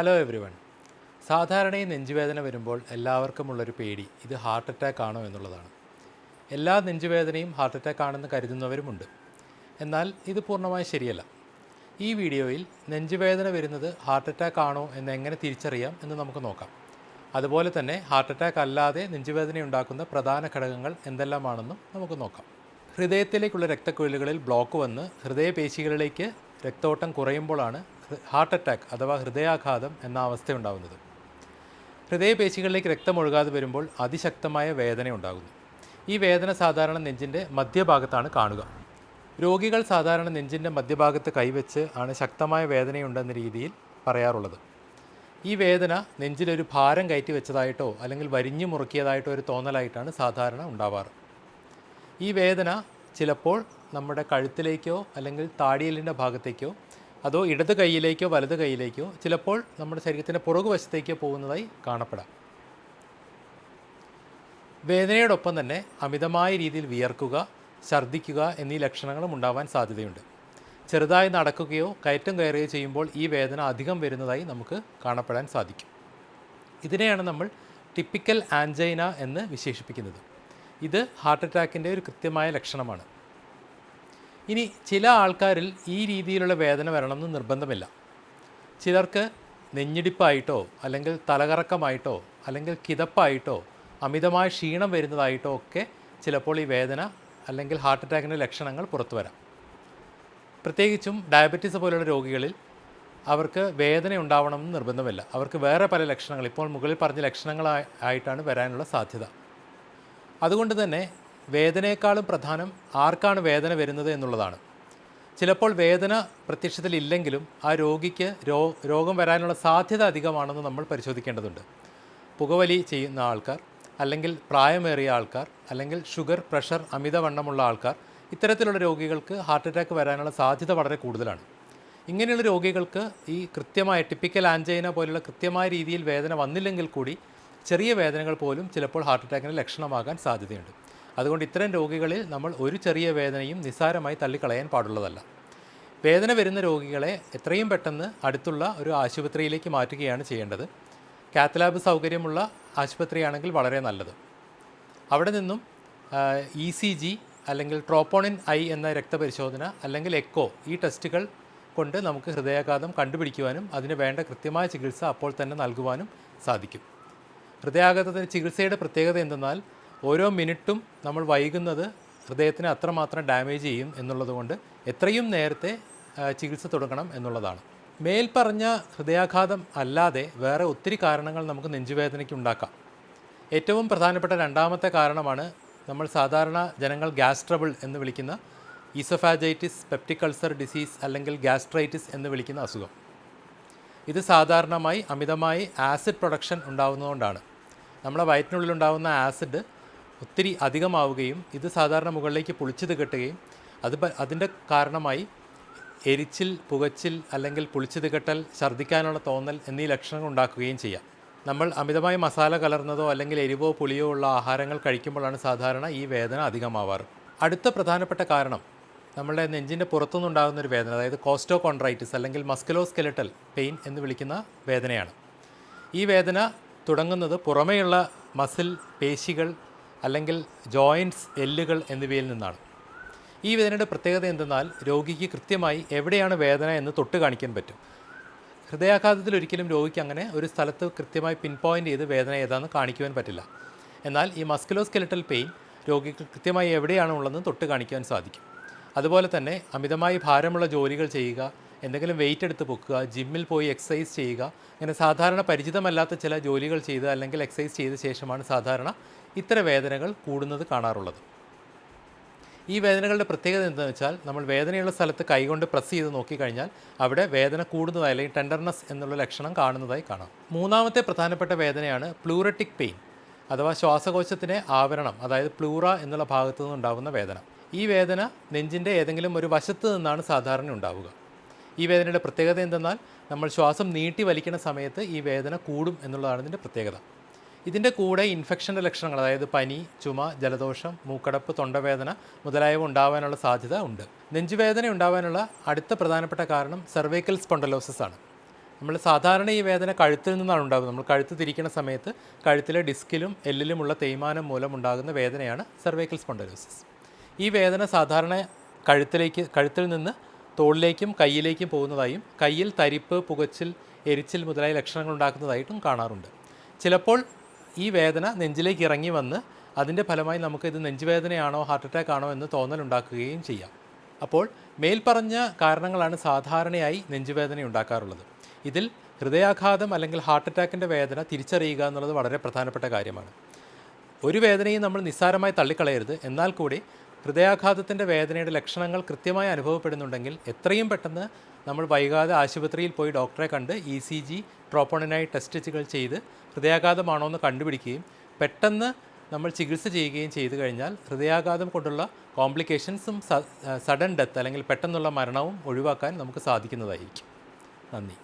Hello every one സാധാരണ നെഞ്ചുവേദന വരുമ്പോൾ എല്ലാവർക്കുമുള്ളൊരു പേടി ഇത് ഹാർട്ട് അറ്റാക്ക് ആണോ എന്നുള്ളതാണ്. എല്ലാ നെഞ്ചുവേദനയും ഹാർട്ട് അറ്റാക്ക് ആണെന്ന് കരുതുന്നവരുമുണ്ട്. എന്നാൽ ഇത് പൂർണമായും ശരിയല്ല. ഈ വീഡിയോയിൽ നെഞ്ചുവേദന വരുന്നത് ഹാർട്ട് അറ്റാക്ക് ആണോ എന്ന് എങ്ങനെ തിരിച്ചറിയാം എന്ന് നമുക്ക് നോക്കാം. അതുപോലെ തന്നെ ഹാർട്ട് അറ്റാക്ക് അല്ലാതെ നെഞ്ചുവേദന ഉണ്ടാക്കുന്ന പ്രധാന ഘടകങ്ങൾ എന്തെല്ലാമാണെന്നും നമുക്ക് നോക്കാം. ഹൃദയത്തിലേക്കുള്ള രക്തക്കുഴലുകളിൽ ബ്ലോക്ക് വന്ന് ഹൃദയപേശികളിലേക്ക് രക്തോട്ടം കുറയുമ്പോഴാണ് ഹാർട്ട് അറ്റാക്ക് അഥവാ ഹൃദയാഘാതം എന്ന അവസ്ഥയുണ്ടാകുന്നത് ഹൃദയപേശികളിലേക്ക് രക്തം ഒഴുകാതെ വരുമ്പോൾ അതിശക്തമായ വേദന ഉണ്ടാകുന്നു. ഈ വേദന സാധാരണ നെഞ്ചിന്റെ മധ്യഭാഗത്താണ് കാണുക. രോഗികൾ സാധാരണ നെഞ്ചിന്റെ മധ്യഭാഗത്ത് കൈവച്ച് ആണ് ശക്തമായ വേദനയുണ്ടെന്ന രീതിയിൽ പറയാറുള്ളത്. ഈ വേദന നെഞ്ചിലൊരു ഭാരം കയറ്റി വെച്ചതായിട്ടോ അല്ലെങ്കിൽ വരിഞ്ഞു മുറുക്കിയതായിട്ടോ ഒരു തോന്നലായിട്ടാണ് സാധാരണ ഉണ്ടാവാറ്. ഈ വേദന ചിലപ്പോൾ നമ്മുടെ കഴുത്തിലേക്കോ അല്ലെങ്കിൽ താടിയലിന്റെ ഭാഗത്തേക്കോ അതോ ഇടത് കൈയിലേക്കോ വലത് കൈയിലേക്കോ ചിലപ്പോൾ നമ്മുടെ ശരീരത്തിന്റെ പുറകുവശത്തേക്കോ പോകുന്നതായി കാണപ്പെടാം. വേദനയോടൊപ്പം തന്നെ അമിതമായ രീതിയിൽ വിയർക്കുക ഛർദ്ദിക്കുക എന്നീ ലക്ഷണങ്ങളും ഉണ്ടാവാൻ സാധ്യതയുണ്ട്. ചെറുതായി നടക്കുകയോ കയറ്റം കയറുകയോ ചെയ്യുമ്പോൾ ഈ വേദന അധികം വരുന്നതായി നമുക്ക് കാണപ്പെടാൻ സാധിക്കും. ഇതിനെയാണ് നമ്മൾ ടിപ്പിക്കൽ ആൻജൈന എന്ന് വിശേഷിപ്പിക്കുന്നത്. ഇത് ഹാർട്ട് അറ്റാക്കിന്റെ ഒരു കൃത്യമായ ലക്ഷണമാണ്. ഇനി ചില ആൾക്കാരിൽ ഈ രീതിയിലുള്ള വേദന വരണമെന്ന് നിർബന്ധമില്ല. ചിലർക്ക് നെഞ്ഞിടിപ്പായിട്ടോ അല്ലെങ്കിൽ തലകറക്കമായിട്ടോ അല്ലെങ്കിൽ കിതപ്പായിട്ടോ അമിതമായ ക്ഷീണം വരുന്നതായിട്ടോ ഒക്കെ ചിലപ്പോൾ ഈ വേദന അല്ലെങ്കിൽ ഹാർട്ട് അറ്റാക്കിന്റെ ലക്ഷണങ്ങൾ പുറത്തു വരാം. പ്രത്യേകിച്ചും ഡയബറ്റീസ് പോലുള്ള രോഗികളിൽ അവർക്ക് വേദന ഉണ്ടാവണമെന്ന് നിർബന്ധമില്ല. അവർക്ക് വേറെ പല ലക്ഷണങ്ങൾ ഇപ്പോൾ മുകളിൽ പറഞ്ഞ ലക്ഷണങ്ങളായിട്ടാണ് വരാനുള്ള സാധ്യത. അതുകൊണ്ട് തന്നെ വേദനയെക്കാളും പ്രധാനം ആർക്കാണ് വേദന വരുന്നത് എന്നുള്ളതാണ്. ചിലപ്പോൾ വേദന പ്രത്യക്ഷത്തിൽ ഇല്ലെങ്കിലും ആ രോഗിക്ക് രോ രോഗം വരാനുള്ള സാധ്യത അധികമാണെന്ന് നമ്മൾ പരിശോധിക്കേണ്ടതുണ്ട്. പുകവലി ചെയ്യുന്ന ആൾക്കാർ അല്ലെങ്കിൽ പ്രായമേറിയ ആൾക്കാർ അല്ലെങ്കിൽ ഷുഗർ പ്രഷർ അമിതവണ്ണമുള്ള ആൾക്കാർ ഇത്തരത്തിലുള്ള രോഗികൾക്ക് ഹാർട്ട് അറ്റാക്ക് വരാനുള്ള സാധ്യത വളരെ കൂടുതലാണ്. ഇങ്ങനെയുള്ള രോഗികൾക്ക് ഈ കൃത്യമായ ടിപ്പിക്കൽ ആഞ്ചൈന പോലുള്ള കൃത്യമായ രീതിയിൽ വേദന വന്നില്ലെങ്കിൽ കൂടി ചെറിയ വേദനകൾ പോലും ചിലപ്പോൾ ഹാർട്ട് അറ്റാക്കിന് ലക്ഷണമാകാൻ സാധ്യതയുണ്ട്. അതുകൊണ്ട് ഇത്തരം രോഗികളിൽ നമ്മൾ ഒരു ചെറിയ വേദനയും നിസ്സാരമായി തള്ളിക്കളയാൻ പാടുള്ളതല്ല. വേദന വരുന്ന രോഗികളെ എത്രയും പെട്ടെന്ന് അടുത്തുള്ള ഒരു ആശുപത്രിയിലേക്ക് മാറ്റുകയാണ് ചെയ്യേണ്ടത്. കാത്തലാബ് സൗകര്യമുള്ള ആശുപത്രിയാണെങ്കിൽ വളരെ നല്ലത്. അവിടെ നിന്നും ഇ സി ജി അല്ലെങ്കിൽ ട്രോപ്പോണിൻ ഐ എന്ന രക്തപരിശോധന അല്ലെങ്കിൽ എക്കോ ഈ ടെസ്റ്റുകൾ കൊണ്ട് നമുക്ക് ഹൃദയാഘാതം കണ്ടുപിടിക്കുവാനും അതിന് വേണ്ട കൃത്യമായ ചികിത്സ അപ്പോൾ തന്നെ നൽകുവാനും സാധിക്കും. ഹൃദയാഘാതത്തിന് ചികിത്സയുടെ പ്രത്യേകത എന്തെന്നാൽ ഓരോ മിനിറ്റും നമ്മൾ വൈകുന്നത് ഹൃദയത്തിന് അത്രമാത്രം ഡാമേജ് ചെയ്യും എന്നുള്ളതുകൊണ്ട് എത്രയും നേരത്തെ ചികിത്സ തുടങ്ങണം എന്നുള്ളതാണ്. മേൽപ്പറഞ്ഞ ഹൃദയാഘാതം അല്ലാതെ വേറെ ഒത്തിരി കാരണങ്ങൾ നമുക്ക് നെഞ്ചുവേദനയ്ക്ക് ഉണ്ടാക്കാം. ഏറ്റവും പ്രധാനപ്പെട്ട രണ്ടാമത്തെ കാരണമാണ് നമ്മൾ സാധാരണ ജനങ്ങൾ ഗ്യാസ്ട്രബിൾ എന്ന് വിളിക്കുന്ന ഈസോഫാജൈറ്റിസ് പെപ്റ്റിക് അൾസർ ഡിസീസ് അല്ലെങ്കിൽ ഗ്യാസ്ട്രൈറ്റിസ് എന്ന് വിളിക്കുന്ന അസുഖം. ഇത് സാധാരണമായി അമിതമായി ആസിഡ് പ്രൊഡക്ഷൻ ഉണ്ടാകുന്നതുകൊണ്ടാണ് നമ്മളെ വയറ്റിനുള്ളിലുണ്ടാകുന്ന ആസിഡ് ഒത്തിരി അധികമാവുകയും ഇത് സാധാരണ മുകളിലേക്ക് പുളിച്ചത് കെട്ടുകയും അത് അതിന്റെ കാരണമായി എരിച്ചിൽ പുകച്ചിൽ അല്ലെങ്കിൽ പുളിച്ചത് കെട്ടൽ ഛർദ്ദിക്കാനുള്ള തോന്നൽ എന്നീ ലക്ഷണങ്ങൾ ഉണ്ടാക്കുകയും ചെയ്യാം. നമ്മൾ അമിതമായി മസാല കലർന്നതോ അല്ലെങ്കിൽ എരിവോ പുളിയോ ഉള്ള ആഹാരങ്ങൾ കഴിക്കുമ്പോഴാണ് സാധാരണ ഈ വേദന അധികമാവാറ്. അടുത്ത പ്രധാനപ്പെട്ട കാരണം നമ്മുടെ നെഞ്ചിന്റെ പുറത്തുനിന്നുണ്ടാകുന്ന ഒരു വേദന അതായത് കോസ്റ്റോ കോൺട്രൈറ്റിസ് അല്ലെങ്കിൽ മസ്കുലോ സ്കെലറ്റൽ പെയിൻ എന്ന് വിളിക്കുന്ന വേദനയാണ്. ഈ വേദന തുടങ്ങുന്നത് പുറമേയുള്ള മസിൽ പേശികൾ അല്ലെങ്കിൽ ജോയിന്റ്സ് എല്ലുകൾ എന്നിവയിൽ നിന്നാണ്. ഈ വേദനയുടെ പ്രത്യേകത എന്തെന്നാൽ രോഗിക്ക് കൃത്യമായി എവിടെയാണ് വേദന എന്ന് തൊട്ട് കാണിക്കാൻ പറ്റും. ഹൃദയാഘാതത്തിൽ ഒരിക്കലും രോഗിക്ക് അങ്ങനെ ഒരു സ്ഥലത്ത് കൃത്യമായി പിൻ പോയിന്റ് ചെയ്ത് വേദന ഏതാണെന്ന് കാണിക്കുവാൻ പറ്റില്ല. എന്നാൽ ഈ മസ്കുലോ സ്കെലറ്റൽ പെയിൻ രോഗിക്ക് കൃത്യമായി എവിടെയാണ് ഉള്ളതെന്ന് തൊട്ട് കാണിക്കുവാൻ സാധിക്കും. അതുപോലെ തന്നെ അമിതമായി ഭാരമുള്ള ജോലികൾ ചെയ്യുക എന്തെങ്കിലും വെയിറ്റ് എടുത്ത് പൊക്കുക ജിമ്മിൽ പോയി എക്സസൈസ് ചെയ്യുക ഇങ്ങനെ സാധാരണ പരിചിതമല്ലാത്ത ചില ജോലികൾ ചെയ്ത് അല്ലെങ്കിൽ എക്സസൈസ് ചെയ്ത ശേഷമാണ് സാധാരണ ഇത്തരം വേദനകൾ കൂടുന്നത് കാണാറുള്ളത്. ഈ വേദനകളുടെ പ്രത്യേകത എന്താണെന്ന് വെച്ചാൽ നമ്മൾ വേദനയുള്ള സ്ഥലത്ത് കൈകൊണ്ട് പ്രസ് ചെയ്ത് നോക്കിക്കഴിഞ്ഞാൽ അവിടെ വേദന കൂടുന്നതായി അല്ലെങ്കിൽ ടെൻഡർനെസ് എന്നുള്ള ലക്ഷണം കാണുന്നതായി കാണാം. മൂന്നാമത്തെ പ്രധാനപ്പെട്ട വേദനയാണ് പ്ലൂറട്ടിക് പെയിൻ അഥവാ ശ്വാസകോശത്തിന്റെ ആവരണം അതായത് പ്ലൂറ എന്നുള്ള ഭാഗത്തു നിന്നുണ്ടാകുന്ന വേദന. ഈ വേദന നെഞ്ചിന്റെ ഏതെങ്കിലും ഒരു വശത്ത് നിന്നാണ് സാധാരണ ഉണ്ടാവുക. ഈ വേദനയുടെ പ്രത്യേകത എന്തെന്നാൽ നമ്മൾ ശ്വാസം നീട്ടി വലിക്കുന്ന സമയത്ത് ഈ വേദന കൂടും എന്നുള്ളതാണ് ഇതിന്റെ പ്രത്യേകത. ഇതിന്റെ കൂടെ ഇൻഫെക്ഷന്റെ ലക്ഷണങ്ങൾ അതായത് പനി ചുമ ജലദോഷം മൂക്കടപ്പ് തൊണ്ടവേദന മുതലായവ ഉണ്ടാവാനുള്ള സാധ്യത ഉണ്ട്. നെഞ്ചുവേദന ഉണ്ടാവാനുള്ള അടുത്ത പ്രധാനപ്പെട്ട കാരണം സെർവൈക്കൽ സ്പോണ്ടലോസിസ് ആണ്. നമ്മൾ സാധാരണ ഈ വേദന കഴുത്തിൽ നിന്നാണ് ഉണ്ടാകുന്നത് നമ്മൾ കഴുത്ത് തിരിക്കുന്ന സമയത്ത് കഴുത്തിലെ ഡിസ്കിലും എല്ലിലുമുള്ള തേയ്മാനം മൂലം ഉണ്ടാകുന്ന വേദനയാണ് സെർവൈക്കൽ സ്പോണ്ടലോസിസ് ഈ വേദന സാധാരണ കഴുത്തിലേക്ക് കഴുത്തിൽ നിന്ന് തോളിലേക്കും കയ്യിലേക്കും പോകുന്നതായും കയ്യിൽ തരിപ്പ് പുകച്ചിൽ എരിച്ചിൽ മുതലായ ലക്ഷണങ്ങൾ ഉണ്ടാക്കുന്നതായിട്ടും കാണാറുണ്ട്. ചിലപ്പോൾ ഈ വേദന നെഞ്ചിലേക്ക് ഇറങ്ങി വന്ന് അതിന്റെ ഫലമായി നമുക്ക് ഇത് നെഞ്ചുവേദനയാണോ ഹാർട്ട് അറ്റാക്ക് ആണോ എന്ന് തോന്നലുണ്ടാക്കുകയും ചെയ്യാം. അപ്പോൾ മേൽപ്പറഞ്ഞ കാരണങ്ങളാണ് സാധാരണയായി നെഞ്ചുവേദന ഉണ്ടാക്കാറുള്ളത്. ഇതിൽ ഹൃദയാഘാതം അല്ലെങ്കിൽ ഹാർട്ട് അറ്റാക്കിന്റെ വേദന തിരിച്ചറിയുക എന്നുള്ളത് വളരെ പ്രധാനപ്പെട്ട കാര്യമാണ്. ഒരു വേദനയും നമ്മൾ നിസ്സാരമായി തള്ളിക്കളയരുത്. എന്നാൽ കൂടി ഹൃദയാഘാതത്തിന്റെ വേദനയുടെ ലക്ഷണങ്ങൾ കൃത്യമായി അനുഭവപ്പെടുന്നുണ്ടെങ്കിൽ എത്രയും പെട്ടെന്ന് നമ്മൾ വൈകാതെ ആശുപത്രിയിൽ പോയി ഡോക്ടറെ കണ്ട് ഇ സി ജി ട്രോപ്പോണിനായി ടെസ്റ്റുകൾ ചെയ്ത് ഹൃദയാഘാതമാണോ എന്ന് കണ്ടുപിടിക്കുകയും പെട്ടെന്ന് നമ്മൾ ചികിത്സ ചെയ്യുകയും ചെയ്തു കഴിഞ്ഞാൽ ഹൃദയാഘാതം കൊണ്ടുള്ള കോംപ്ലിക്കേഷൻസും സഡൻ ഡെത്ത് അല്ലെങ്കിൽ പെട്ടെന്നുള്ള മരണവും ഒഴിവാക്കാൻ നമുക്ക് സാധിക്കുന്നതായിരിക്കും. നന്ദി.